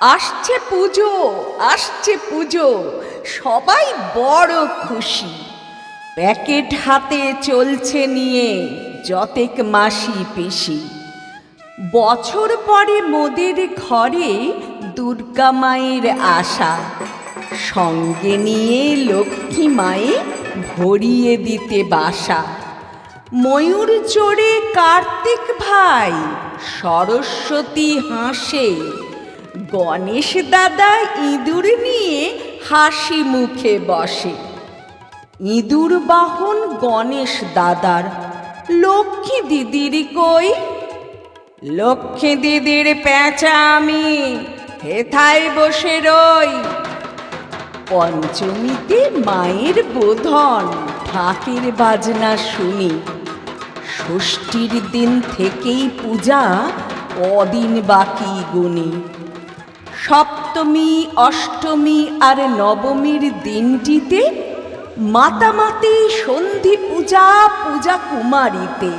আসছে পুজো আসছে পুজো, সবাই বড় খুশি। প্যাকেট হাতে চলছে নিয়ে যতেক মাসি পিসি। বছর পরে মোদের ঘরে দুর্গা মায়ের আশা। সঙ্গে নিয়ে লক্ষ্মী মায়ে ভরিয়ে দিতে বাসা। ময়ূর চড়ে কার্তিক ভাই, সরস্বতী হাসে গণেশ দাদা ইঁদুর নিয়ে হাসি মুখে বসে। ইঁদুর বাহন গণেশ দাদার, লক্ষ্মী দিদির কই? লক্ষ্মী দিদির পেঁচা আমি, হেথায় বসে রই। পঞ্চমীতে মায়ের বোধন ঢাকের বাজনা শুনি। ষষ্ঠীর দিন থেকেই পূজা, কদিন বাকি গুনি। সপ্তমী, অষ্টমী আর নবমীর দিনটিতে মাতামাতি সন্ধি পূজা পূজা কুমারীতে।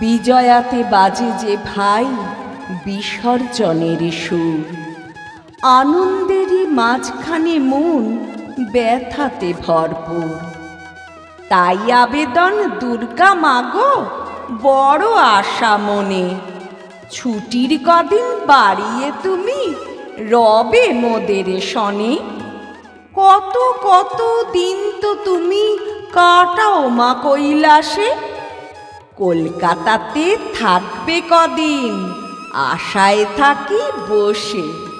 বিজয়াতে বাজে যে ভাই, বিসর্জনের সুর। আনন্দেরই মাঝখানে মন ব্যথাতে ভরপুর। তাই আবেদন, দুর্গা মাগো, বড় আশা মনে। ছুটির কদিন বাড়িয়ে তুমি রবে মোদের শনে। কত কত দিন তো তুমি কাটাও মা কৈলাসে। কলকাতাতে থাকবে কদিন, আশায় থাকি বসে।